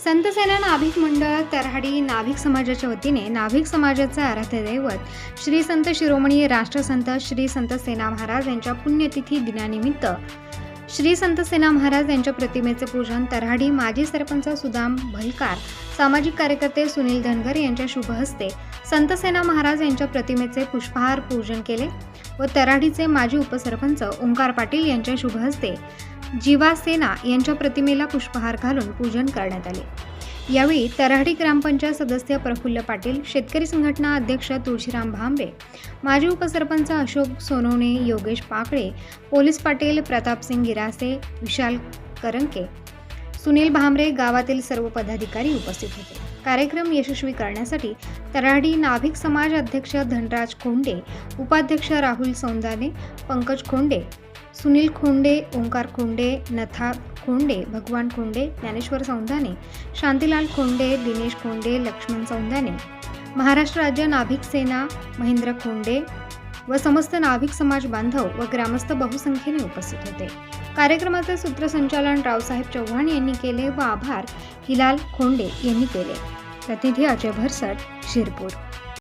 संतसेना नाभिक मंडळ तरहाडी नाभिक समाजाच्या वतीने नाभिक समाजाचे आराध्य दैवत श्री संत शिरोमणी राष्ट्रसंत श्री संत सेना महाराज यांच्या पुण्यतिथी दिनानिमित्त श्री संत सेना महाराज यांच्या प्रतिमेचे पूजन तरहाडी माजी सरपंच सुदाम भलकार सामाजिक कार्यकर्ते सुनील धनगर यांच्या शुभ हस्ते संत सेना महाराज यांच्या प्रतिमेचे पुष्पहार पूजन केले व तराडीचे माजी उपसरपंच ओंकार पाटील यांच्या शुभ हस्ते जीवा सेना यांच्या प्रतिमेला पुष्पहार घालून पूजन करण्यात आले. यावेळी तऱ्हाडी ग्रामपंचायत सदस्य प्रफुल्ल पाटील शेतकरी संघटना अध्यक्ष तुळशीराम भांबे माजी उपसरपंच अशोक सोनवणे योगेश पाकळे पोलीस पाटील प्रतापसिंग गिरासे विशाल करंके सुनील भामरे गावातील सर्व पदाधिकारी उपस्थित होते. कार्यक्रम यशस्वी करण्यासाठी तराडी नाभिक समाज अध्यक्ष धनराज खोंडे उपाध्यक्ष राहुल सौंदाने पंकज खोंडे सुनील खोंडे ओंकार खोंडे नथा खोंडे भगवान खोंडे ज्ञानेश्वर सौंधाने शांतीलाल खोंडे दिनेश खोंडे लक्ष्मण सौंधाने महाराष्ट्र राज्य नाभिक सेना महेंद्र खोंडे व समस्त नाभिक समाज बांधव व ग्रामस्थ बहुसंख्येने उपस्थित होते. कार्यक्रमाचे सूत्रसंचालन रावसाहेब चव्हाण यांनी केले व आभार हिलाल खोंडे यांनी केले. प्रतिनिधी अजय भरसट शिरपूर.